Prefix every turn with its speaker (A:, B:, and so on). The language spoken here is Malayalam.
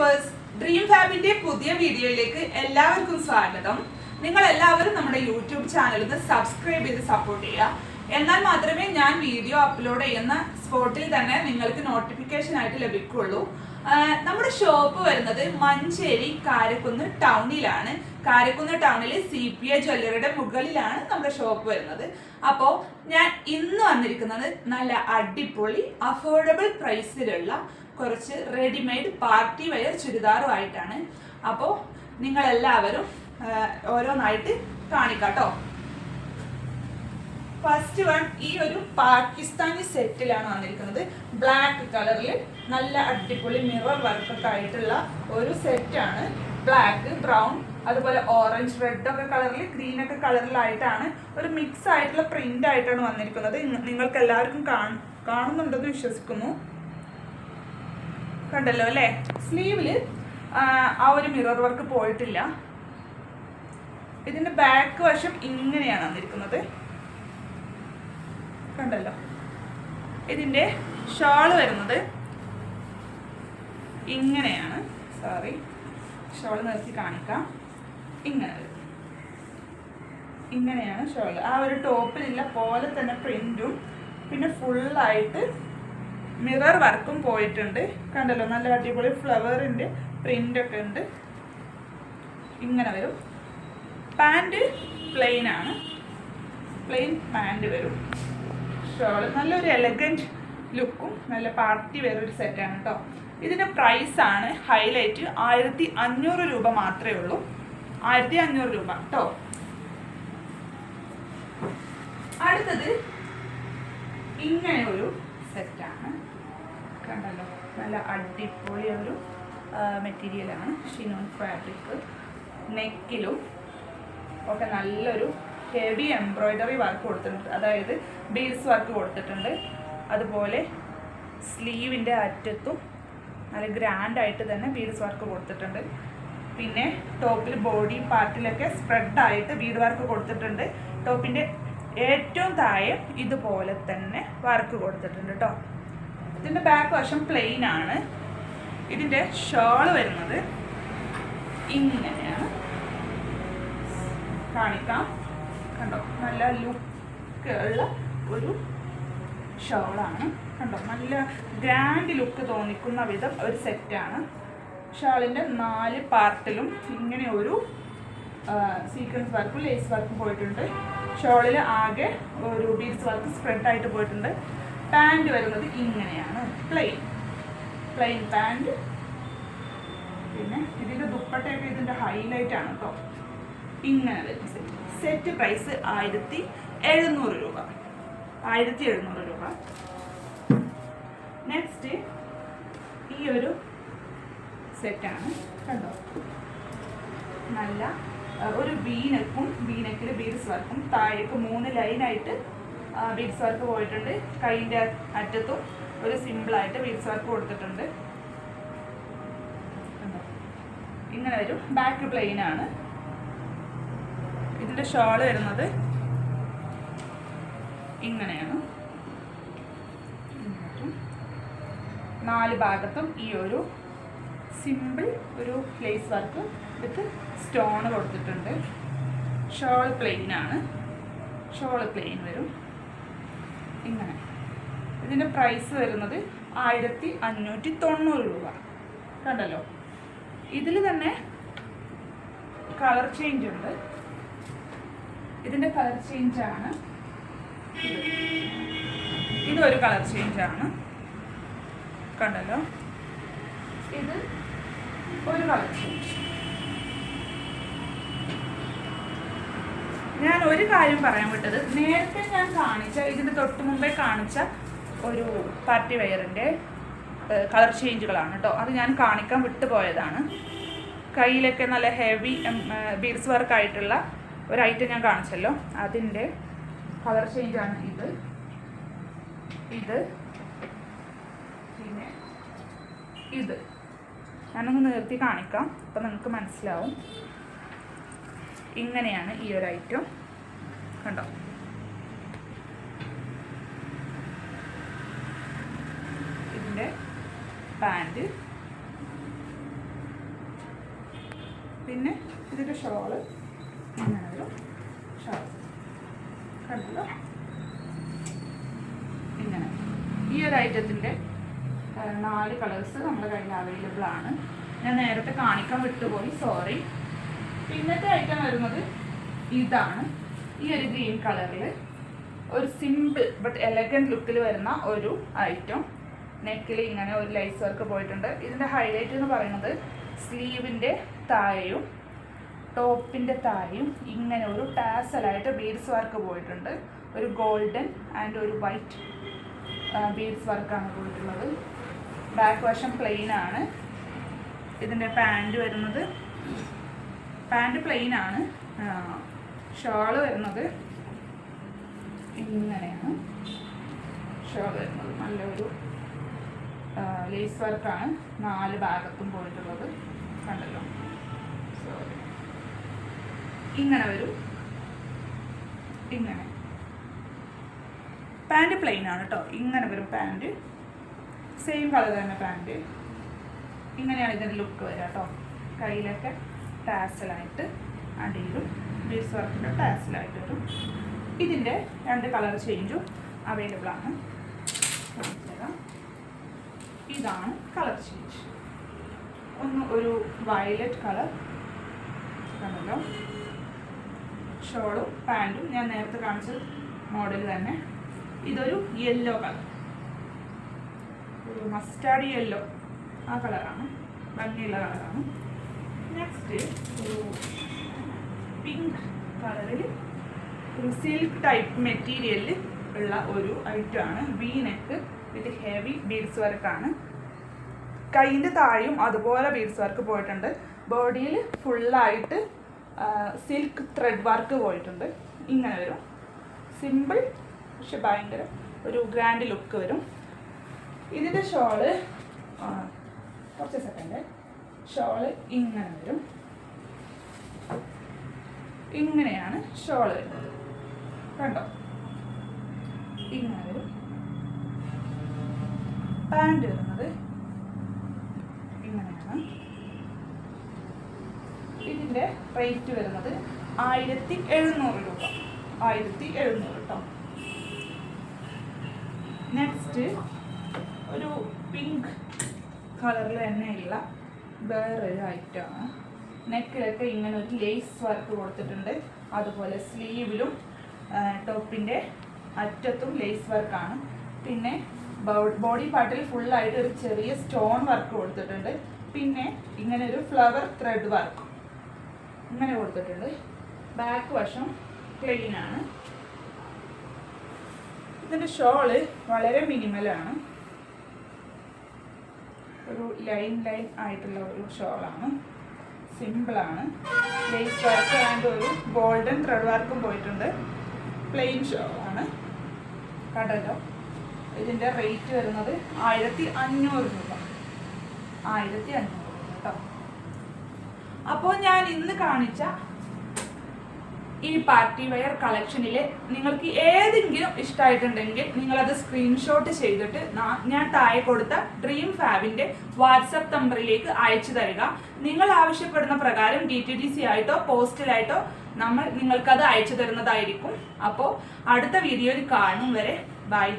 A: വ്യൂവേഴ്സ് ഡ്രീം ഫാബിന്റെ പുതിയ വീഡിയോയിലേക്ക് എല്ലാവർക്കും സ്വാഗതം. നിങ്ങൾ എല്ലാവരും നമ്മുടെ യൂട്യൂബ് ചാനൽ ഒന്ന് സബ്സ്ക്രൈബ് ചെയ്ത് സപ്പോർട്ട് ചെയ്യുക. എന്നാൽ മാത്രമേ ഞാൻ വീഡിയോ അപ്ലോഡ് ചെയ്യുന്ന സ്പോട്ടിൽ തന്നെ നിങ്ങൾക്ക് നോട്ടിഫിക്കേഷൻ ആയിട്ട് ലഭിക്കുള്ളൂ നമ്മുടെ ഷോപ്പ് വരുന്നത് മഞ്ചേരി കാരക്കുന്ന് ടൗണിലാണ് കാരക്കുന്ന് ടൗണിൽ സി പി എ ജ്വല്ലറിയുടെ മുകളിലാണ് നമ്മുടെ ഷോപ്പ് വരുന്നത്. അപ്പോൾ ഞാൻ ഇന്ന് വന്നിരിക്കുന്നത് നല്ല അടിപൊളി അഫോർഡബിൾ പ്രൈസിലുള്ള കുറച്ച് റെഡിമെയ്ഡ് പാർട്ടി വെയർ ചുരിദാറുമായിട്ടാണ്. അപ്പോൾ നിങ്ങളെല്ലാവരും ഓരോന്നായിട്ട് കാണിക്കാട്ടോ. ഫസ്റ്റ് വൺ ഈ ഒരു പാകിസ്ഥാനി സെറ്റിലാണ് വന്നിരിക്കുന്നത്. ബ്ലാക്ക് കളറിൽ നല്ല അടിപൊളി മിറർ വർക്കൊക്കെ ആയിട്ടുള്ള ഒരു സെറ്റാണ് ബ്ലാക്ക് ബ്രൗൺ അതുപോലെ ഓറഞ്ച് റെഡ് ഒക്കെ കളറിൽ ഗ്രീൻ ഒക്കെ കളറിലായിട്ടാണ് ഒരു മിക്സ് ആയിട്ടുള്ള പ്രിന്റ് ആയിട്ടാണ് വന്നിരിക്കുന്നത്. നിങ്ങൾക്ക് എല്ലാവർക്കും കാണ- കാണുന്നുണ്ടെന്ന് വിശ്വസിക്കുന്നു. കണ്ടല്ലോ അല്ലേ? സ്ലീവിൽ ആ ഒരു മിറർ വർക്ക് പോയിട്ടില്ല. ഇതിന്റെ ബാക്ക് വശം ഇങ്ങനെയാണ് വന്നിരിക്കുന്നത്. കണ്ടല്ലോ? ഇതിന്റെ ഷാൾ വരുന്നത് ഇങ്ങനെയാണ്. സോറി ഷോൾ നിർത്തി കാണിക്കാം. ഇങ്ങനെ ഇങ്ങനെയാണ് ഷോൾ ആ ഒരു ടോപ്പിലുള്ള പോലെ തന്നെ പ്രിന്റും പിന്നെ ഫുള്ളായിട്ട് മിറർ വർക്കും പോയിട്ടുണ്ട്. കണ്ടല്ലോ നല്ല അടിപൊളി ഫ്ലവറിന്റെ പ്രിന്റ് ഒക്കെ ഉണ്ട്. ഇങ്ങനെ വരും. പാന്റ് പ്ലെയിൻ ആണ്. പ്ലെയിൻ പാന്റ് വരും. ഷോൾ നല്ലൊരു എലഗന്റ് ലുക്കും നല്ല പാർട്ടി വേറൊരു സെറ്റാണ് കേട്ടോ ഇതിന്റെ പ്രൈസ് ആണ് ഹൈലൈറ്റ് ആയിരത്തി അഞ്ഞൂറ് രൂപ മാത്രമേ ഉള്ളൂ. ആയിരത്തി അഞ്ഞൂറ് രൂപ കേട്ടോ അടുത്തത് ഇങ്ങനെ ഒരു കണ്ടല്ലോ. നല്ല അടിപൊളി ഒരു മെറ്റീരിയലാണ് ഷിനോൺ ഫാബ്രിക് നെക്കിലും ഒക്കെ നല്ലൊരു ഹെവി എംബ്രോയ്ഡറി വർക്ക് കൊടുത്തിട്ടുണ്ട്. അതായത് ബീഡ്സ് വർക്ക് കൊടുത്തിട്ടുണ്ട്. അതുപോലെ സ്ലീവിന്റെ അറ്റത്തും നല്ല ഗ്രാൻഡ് ആയിട്ട് തന്നെ ബീഡ്സ് വർക്ക് കൊടുത്തിട്ടുണ്ട്. പിന്നെ ടോപ്പിൽ ബോഡി പാർട്ടിലൊക്കെ സ്പ്രെഡായിട്ട് ബീഡ് വർക്ക് കൊടുത്തിട്ടുണ്ട്. ടോപ്പിന്റെ ഏറ്റവും താഴെ ഇതുപോലെ തന്നെ വർക്ക് കൊടുത്തിട്ടുണ്ട് കേട്ടോ ഇതിന്റെ ബാക്ക് വശം പ്ലെയിൻ ആണ്. ഇതിന്റെ ഷോൾ വരുന്നത് ഇങ്ങനെയാണ്. കാണിക്കാം. കണ്ടോ? നല്ല ലുക്ക് ഉള്ള ഒരു ഷോളാണ് കണ്ടോ? നല്ല ഗ്രാൻഡ് ലുക്ക് തോന്നിക്കുന്ന വിധം ഒരു സെറ്റാണ് ഷാളിന്റെ നാല് പാർട്ടിലും ഇങ്ങനെ ഒരു സീക്വൻസ് വർക്കും ലേസ് വർക്കും പോയിട്ടുണ്ട്. ഷോളിൽ ആകെ ഒരു ബീഡ്സ് വർക്ക് സ്പ്രെഡ് ആയിട്ട് പോയിട്ടുണ്ട്. പാന്റ് വരുന്നത് ഇങ്ങനെയാണ്. പ്ലെയിൻ പ്ലെയിൻ പാന്റ് പിന്നെ ഇതിന്റെ ദുപ്പട്ടയൊക്കെ ഇതിന്റെ ഹൈലൈറ്റ് ആണ് കേട്ടോ ഇങ്ങനെ വരും സെറ്റ് സെറ്റ് പ്രൈസ് ആയിരത്തി എഴുന്നൂറ് രൂപ. ആയിരത്തി എഴുന്നൂറ് രൂപ. നെക്സ്റ്റ് ഈ ഒരു സെറ്റാണ് കണ്ടോ? നല്ല ഒരു വീനക്കും വീനക്കിൽ ബീഡ്സ് വർക്കും താഴേക്ക് മൂന്ന് ലൈനായിട്ട് ബീഡ്സ് വർക്ക് പോയിട്ടുണ്ട്. കൈന്റെ അറ്റത്തും ഒരു സിമ്പിളായിട്ട് ബീഡ്സ് വർക്ക് കൊടുത്തിട്ടുണ്ട്? ഇങ്ങനെ വരും. ബാക്ക് പ്ലെയിൻ ആണ്. ഇതിന്റെ ഷോൾ വരുന്നത് ഇങ്ങനെയാണ്. നാല് ഭാഗത്തും ഈ ഒരു സിമ്പിൾ ഒരു ലേസ് വർക്ക് വിത്ത് സ്റ്റോൺ കൊടുത്തിട്ടുണ്ട്. ഷോൾ പ്ലെയിൻ ആണ്. ഷോൾ പ്ലെയിൻ വരും. ഇങ്ങനെ. ഇതിന്റെ പ്രൈസ് വരുന്നത് ആയിരത്തി അഞ്ഞൂറ്റി തൊണ്ണൂറ് രൂപ. കണ്ടല്ലോ? ഇതിൽ തന്നെ കളർ ചേഞ്ച് ഉണ്ട്. ഇതിന്റെ കളർ ചേഞ്ച് ആണ് ഇത്. ഇതൊരു കളർ ചേഞ്ച് ആണ്. കണ്ടല്ലോ? ഇത് ഒരു കളർ ചേഞ്ച് ഞാൻ ഒരു കാര്യം പറയാൻ വിട്ടത്. നേരത്തെ ഞാൻ കാണിച്ച ഇതിന് തൊട്ട് മുമ്പേ കാണിച്ച ഒരു പാർട്ടി വെയറിന്റെ കളർ ചേഞ്ചുകളാണ് കേട്ടോ അത് ഞാൻ കാണിക്കാൻ വിട്ടുപോയതാണ്. കയ്യിലൊക്കെ നല്ല ഹെവി ബീഡ്സ് വർക്ക് ആയിട്ടുള്ള ഒരു ഐറ്റം ഞാൻ കാണിച്ചല്ലോ. അതിന്റെ കളർ ചേഞ്ചാണ് ഇത്. ഇത് പിന്നെ ഇത്. ഞാനൊന്ന് നിർത്തി കാണിക്കാം. അപ്പം നിങ്ങൾക്ക് മനസ്സിലാവും. ഇങ്ങനെയാണ് ഈ ഒരു ഐറ്റം കണ്ടോ? ഇതിന്റെ പാന്റ് പിന്നെ ഇതിന്റെ ഷോൾ ഇങ്ങനെ ഷോൾ കണ്ടല്ലോ? ഇങ്ങനെ. ഈ ഒരു ഐറ്റത്തിന്റെ നാല് കളേഴ്സ് നമ്മുടെ കയ്യിൽ അവൈലബിൾ ആണ്. ഞാൻ നേരത്തെ കാണിക്കാൻ വിട്ടുപോയി. സോറി പിന്നത്തെ ഐറ്റം വരുന്നത് ഇതാണ്. ഈ ഒരു ഗ്രീൻ കളറിൽ ഒരു സിമ്പിൾ ബട്ട് എലഗന്റ് ലുക്കിൽ വരുന്ന ഒരു ഐറ്റം നെക്കിൽ ഇങ്ങനെ ഒരു ലൈസ് വർക്ക് പോയിട്ടുണ്ട്. ഇതിന്റെ ഹൈലൈറ്റ് എന്ന് പറയുന്നത് സ്ലീവിന്റെ താഴെയും ടോപ്പിന്റെ താഴെയും ഇങ്ങനെ ഒരു ടാസലായിട്ട് ബീഡ്സ് വർക്ക് പോയിട്ടുണ്ട്. ഒരു ഗോൾഡൻ ആൻഡ് ഒരു വൈറ്റ് ബീഡ്സ് വർക്കാണ് പോയിട്ടുള്ളത്. ബാക്ക് വശം പ്ലെയിൻ ആണ്. ഇതിന്റെ പാന്റ് വരുന്നത് പാന്റ് പ്ലെയിൻ ആണ്. ഷോൾ വരുന്നത് ഇങ്ങനെയാണ്. ഷോൾ വരുന്നത് നല്ലൊരു ലേസ് വർക്കാണ് നാല് ഭാഗത്തും പോയിട്ടുള്ളത്. കണ്ടല്ലോ. ഇങ്ങനെ വരും. ഇങ്ങനെ. പാന്റ് പ്ലെയിൻ ആണ് കേട്ടോ ഇങ്ങനെ വരും പാന്റ്. സെയിം കളർ തന്നെ പാന്റ്. ഇങ്ങനെയാണ് ഇതിന്റെ ലുക്ക് വരിക കേട്ടോ കയ്യിലൊക്കെ ടാസലായിട്ട് അടിയിലും ബീസ് വർക്കിന്റെ ടാസലായിട്ട് വരും ഇതിന്റെ രണ്ട് കളർ ചേഞ്ചും അവൈലബിൾ ആണ്. ഇതാണ് കളർ ചേഞ്ച് ഒന്ന് ഒരു വയലറ്റ് കളർ കണ്ടല്ലോ. ഷോളും പാന്റും ഞാൻ നേരത്തെ കാണിച്ച മോഡൽ തന്നെ. ഇതൊരു യെല്ലോ കളർ ഒരു മസ്റ്റാർഡ് യെല്ലോ ആ കളറാണ് ഭംഗിയുള്ള കളറാണ് നെക്സ്റ്റ് ഒരു പിങ്ക് കളറിൽ ഒരു സിൽക്ക് ടൈപ്പ് മെറ്റീരിയലിൽ ഉള്ള ഒരു ഐറ്റമാണ് V neck with heavy beads വർക്കാണ് കൈയിന്റെ താഴെയും അതുപോലെ ബീഡ്സ് വർക്ക് പോയിട്ടുണ്ട്. ബോഡിയിൽ ഫുള്ളായിട്ട് സിൽക്ക് ത്രെഡ് വർക്ക് പോയിട്ടുണ്ട്. ഇങ്ങനെ വരും. സിമ്പിൾ പക്ഷെ ഭയങ്കര ഒരു ഗ്രാൻഡ് ലുക്ക് വരും. ഇതിന്റെ ഷോൾ കുറച്ച് സെക്കൻഡ് ഷോൾ ഇങ്ങനെ വരും. ഇങ്ങനെയാണ് ഷോൾ വരുന്നത്. കണ്ടോ? ഇങ്ങനെ വരും. പാന്റ് വരുന്നത് ഇങ്ങനെയാണ്. ഇതിന്റെ റേറ്റ് വരുന്നത് ആയിരത്തി എഴുന്നൂറ് രൂപ. ആയിരത്തി എഴുന്നൂറ് കേട്ടോ. നെക്സ്റ്റ് ഒരു പിങ്ക് കളറിൽ തന്നെയുള്ള വേറൊരു ഐറ്റമാണ് നെക്കിലൊക്കെ ഇങ്ങനെ ഒരു ലേസ് വർക്ക് കൊടുത്തിട്ടുണ്ട്. അതുപോലെ സ്ലീവിലും ടോപ്പിന്റെ അറ്റത്തും ലേസ് വർക്കാണ് പിന്നെ ബോഡി പാർട്ടിൽ ഫുള്ളായിട്ട് ഒരു ചെറിയ സ്റ്റോൺ വർക്ക് കൊടുത്തിട്ടുണ്ട്. പിന്നെ ഇങ്ങനെ ഒരു ഫ്ലവർ ത്രെഡ് വർക്ക് ഇങ്ങനെ കൊടുത്തിട്ടുണ്ട്. ബാക്ക് വശം ക്ലീൻ ആണ്. ഇതിന്റെ ഷോൾ വളരെ മിനിമലാണ് ഒരു ലൈൻ ലൈൻ ആയിട്ടുള്ള ഒരു ഷോളാണ്. സിമ്പിളാണ് ലേസ് വർക്ക് ആൻഡ് ഒരു ഗോൾഡൻ ത്രെഡ് വർക്കും പോയിട്ടുണ്ട്. പ്ലെയിൻ ഷോളാണ് കടലോ ഇതിന്റെ റേറ്റ് വരുന്നത് ആയിരത്തി അഞ്ഞൂറ് രൂപ. ആയിരത്തി അഞ്ഞൂറ് കേട്ടോ. അപ്പോൾ ഞാൻ ഇന്ന് കാണിച്ച ഈ പാർട്ടി വെയർ കളക്ഷനിൽ നിങ്ങൾക്ക് ഏതെങ്കിലും ഇഷ്ടമായിട്ടുണ്ടെങ്കിൽ നിങ്ങളത് സ്ക്രീൻഷോട്ട് ചെയ്തിട്ട് ഞാൻ താഴെ കൊടുത്ത ഡ്രീം ഫാബിന്റെ വാട്സപ്പ് നമ്പറിലേക്ക് അയച്ചു തരിക. നിങ്ങൾ ആവശ്യപ്പെടുന്ന പ്രകാരം ഡി ടി ഡി സി ആയിട്ടോ പോസ്റ്റലായിട്ടോ നമ്മൾ നിങ്ങൾക്കത് അയച്ചു തരുന്നതായിരിക്കും. അപ്പോൾ അടുത്ത വീഡിയോയിൽ കാണും വരെ. ബൈ